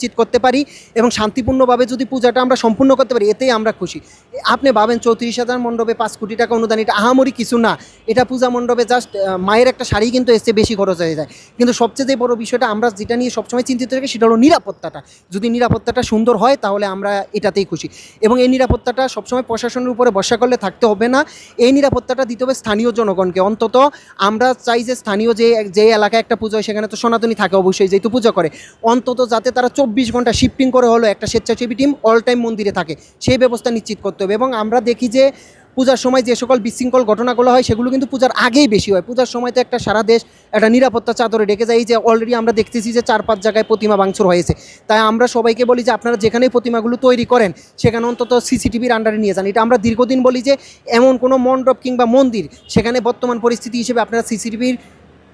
নিশ্চিত করতে পারি এবং শান্তিপূর্ণভাবে যদি পূজাটা আমরা সম্পূর্ণ করতে পারি, এতেই আমরা খুশি। আপনি ভাবেন চৌত্রিশ হাজার মণ্ডপে পাঁচ কোটি টাকা অনুদান, এটা আহামরি কিছু না। এটা পূজা মণ্ডপে জাস্ট মায়ের একটা শাড়ি কিন্তু এসে বেশি খরচ হয়ে যায়। কিন্তু সবচেয়ে বড় বিষয়টা আমরা যেটা নিয়ে সবসময় চিন্তিত থাকি, সেটা হলো নিরাপত্তাটা। যদি নিরাপত্তাটা সুন্দর হয়, তাহলে আমরা এটাতেই খুশি। এবং এই নিরাপত্তাটা সবসময় প্রশাসনের উপরে ভরসা করলে থাকতে হবে না। এই নিরাপত্তাটা দিতে হবে স্থানীয় জনগণকে। অন্তত আমরা চাই যে স্থানীয় যে যে এলাকায় একটা পুজো হয়, সেখানে তো সনাতনী থাকে অবশ্যই, যেহেতু পুজো করে। অন্তত যাতে তারা চব্বিশ ঘণ্টা শিফটিং করে হলো একটা স্বেচ্ছাসেবী টিম অল টাইম মন্দিরে থাকে। সেই ব্যবস্থা নিশ্চিত করতে হবে। এবং আমরা দেখি যে পূজার সময় যে সকল বিশৃঙ্খল ঘটনাগুলো হয়, সেগুলো কিন্তু পূজার আগেই বেশি হয়। পূজার সময় তো একটা সারা দেশ একটা নিরাপত্তা চাদরে ডেকে যায়। যে অলরেডি আমরা দেখতেছি যে চার পাঁচ জায়গায় প্রতিমা ভাঙচুর হয়েছে। তাই আমরা সবাইকে বলি যে আপনারা যেখানে প্রতিমাগুলো তৈরি করেন, সেখানে অন্তত সিসিটিভির আন্ডারে নিয়ে যান। এটা আমরা দীর্ঘদিন বলি যে এমন কোনো মণ্ডপ কিংবা মন্দির, সেখানে বর্তমান পরিস্থিতি হিসেবে আপনারা সিসিটিভির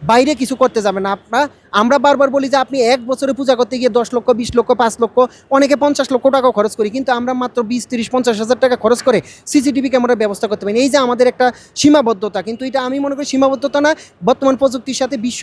বাইরে কিছু করতে যাবেন না। আপনারা আমরা বারবার বলি যে আপনি এক বছরে পূজা করতে গিয়ে দশ লক্ষ, বিশ লক্ষ, পাঁচ লক্ষ, অনেকে পঞ্চাশ লক্ষ টাকাও খরচ করি, কিন্তু আমরা মাত্র বিশ, তিরিশ, পঞ্চাশ হাজার টাকা খরচ করে সিসিটিভি ক্যামেরার ব্যবস্থা করতে পারি। এই যে আমাদের একটা সীমাবদ্ধতা, কিন্তু এটা আমি মনে করি সীমাবদ্ধতা না, বর্তমান প্রযুক্তির সাথে বিশ্ব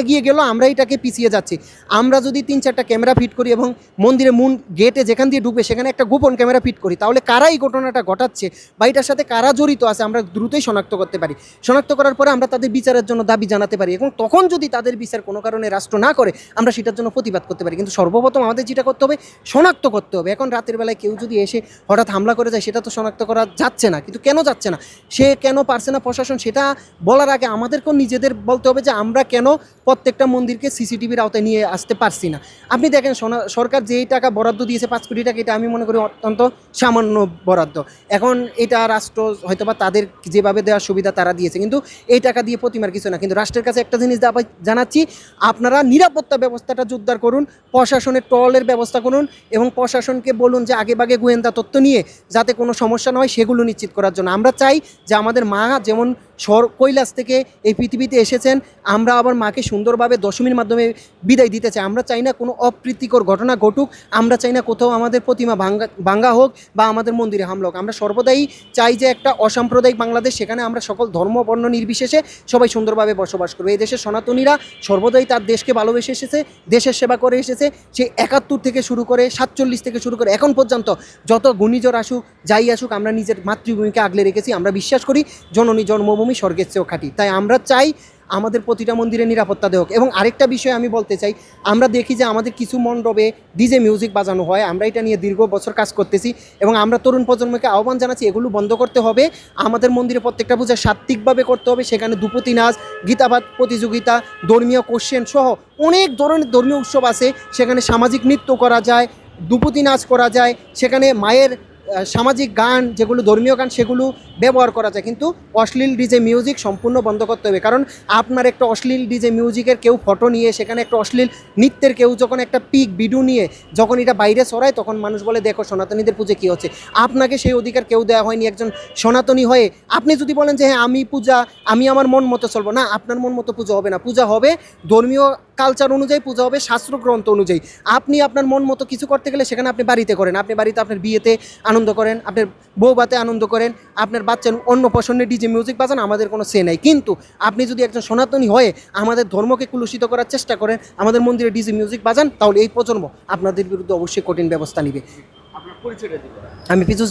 এগিয়ে গেল, আমরা এটাকে পিছিয়ে যাচ্ছি। আমরা যদি তিন চারটা ক্যামেরা ফিট করি এবং মন্দিরে মূল গেটে যেখান দিয়ে ঢুকবে, সেখানে একটা গোপন ক্যামেরা ফিট করি, তাহলে কারা এই ঘটনাটা ঘটাচ্ছে বা এটার সাথে কারা জড়িত আছে, আমরা দ্রুতই শনাক্ত করতে পারি। শনাক্ত করার পরে আমরা তাদের বিচারের জন্য দাবি জানাতে পারি এবং তখন যদি তাদের বিচার কোনো কারণে রাষ্ট্র না করে, আমরা সেটার জন্য প্রতিবাদ করতে পারি। কিন্তু সর্বপ্রথম আমাদের যেটা করতে হবে, শনাক্ত করতে হবে। এখন রাতের বেলায় কেউ যদি এসে হঠাৎ হামলা করে যায়, সেটা তো শনাক্ত করা যাচ্ছে না। কিন্তু কেন যাচ্ছে না? সে কেন পারছে না প্রশাসন? সেটা বলার আগে আমাদেরকেও নিজেদের বলতে হবে যে, আমরা কেন প্রত্যেকটা মন্দিরকে সিসিটিভির আওতায় নিয়ে আসতে পারছি না? আপনি দেখেন সরকার যেই টাকা বরাদ্দ দিয়েছে, পাঁচ কোটি টাকা, এটা আমি মনে করি অত্যন্ত সামান্য বরাদ্দ। এখন এটা রাষ্ট্র হয়তোবা তাদের যেভাবে দেওয়ার সুবিধা তারা দিয়েছে। কিন্তু এই টাকা দিয়ে প্রতিমার কিছু না। কিন্তু রাষ্ট্রের কাছে একটা জিনিস জানাচ্ছি আপনারা নিরাপত্তা ব্যবস্থাটা জোরদার করুন, প্রশাসনের টলের ব্যবস্থা করুন এবং প্রশাসনকে বলুন যে আগেভাগে গোয়েন্দা তথ্য নিয়ে যাতে কোনো সমস্যা না হয় সেগুলো নিশ্চিত করার জন্য। আমরা চাই যে আমাদের মা যেমন স্বর কৈলাস থেকে এই পৃথিবীতে এসেছেন। আমরা আবার মাকে সুন্দরভাবে দশমীর মাধ্যমে বিদায় দিতে চাই। আমরা চাই না কোনো অপ্রীতিকর ঘটনা ঘটুক। আমরা চাই না কোথাও আমাদের প্রতিমা ভাঙ্গা ভাঙ্গা হোক বা আমাদের মন্দিরে হামলা হোক। আমরা সর্বদাই চাই যে একটা অসাম্প্রদায়িক বাংলাদেশ, সেখানে আমরা সকল ধর্ম, বর্ণ নির্বিশেষে সবাই সুন্দরভাবে বসবাস করব। এই দেশের সনাতনীরা সর্বদাই তার দেশকে ভালোবেসে এসেছে, দেশের সেবা করে এসেছে। সেই একাত্তর থেকে শুরু করে সাতচল্লিশ থেকে শুরু করে এখন পর্যন্ত যত ঘূর্ণিঝড় আসুক, যাই আসুক, আমরা নিজের মাতৃভূমিকে আগলে রেখেছি। আমরা বিশ্বাস করি, জননী জন্মভূমি স্বর্গের চেয়েও খাটি। তাই আমরা চাই আমাদের প্রতিটা মন্দিরে নিরাপত্তা দেওক এবং আরেকটা বিষয় আমি বলতে চাই, আমরা দেখি যে আমাদের কিছু মণ্ডপে ডিজে মিউজিক বাজানো হয়। আমরা এটা নিয়ে দীর্ঘ বছর কাজ করতেছি এবং আমরা তরুণ প্রজন্মকে আহ্বান জানাচ্ছি, এগুলো বন্ধ করতে হবে। আমাদের মন্দিরে প্রত্যেকটা পূজা সাত্ত্বিকভাবে করতে হবে। সেখানে দুপতি নাচ, গীতাবাদ প্রতিযোগিতা, ধর্মীয় কোশ্চেন সহ অনেক ধরনের ধর্মীয় উৎসব আছে। সেখানে সামাজিক নৃত্য করা যায়, দুপতি নাচ করা যায়। সেখানে মায়ের সামাজিক গান, যেগুলো ধর্মীয় গান, সেগুলো ব্যবহার করা যায়। কিন্তু অশ্লীল ডিজে মিউজিক সম্পূর্ণ বন্ধ করতে হবে। কারণ আপনার একটা অশ্লীল ডিজে মিউজিকের কেউ ফটো নিয়ে, সেখানে একটা অশ্লীল নৃত্যের কেউ যখন একটা পিক ভিডিও নিয়ে যখন এটা বাইরে সরায় তখন মানুষ বলে, দেখো, সনাতনীদের পুজো কী হচ্ছে? আপনাকে সেই অধিকার কেউ দেওয়া হয়নি, একজন সনাতনী হয়ে। আপনি যদি বলেন যে হ্যাঁ আমি পূজা, আমি আমার মন মতো চলবো। না, আপনার মন মতো পুজো হবে না। পূজা হবে ধর্মীয় কালচার অনুযায়ী, পূজা হবে শাস্ত্রগ্রন্থ অনুযায়ী। আপনি আপনার মন মতো কিছু করতে গেলে, সেখানে আপনি বাড়িতে করেন। আপনি বাড়িতে আপনার বিয়েতে আনন্দ করেন আপনার বউবাতে আনন্দ করেন আপনার বাচ্চার অন্য পছন্দের ডিজে মিউজিক বাজান আমাদের কোনো সে নাই। কিন্তু আপনি যদি একজন সনাতনী হয়ে আমাদের ধর্মকে কুলুষিত করার চেষ্টা করেন আমাদের মন্দিরে ডিজে মিউজিক বাজান তাহলে এই প্রজন্ম আপনাদের বিরুদ্ধে অবশ্যই কঠিন ব্যবস্থা নিবে। আমি পিছু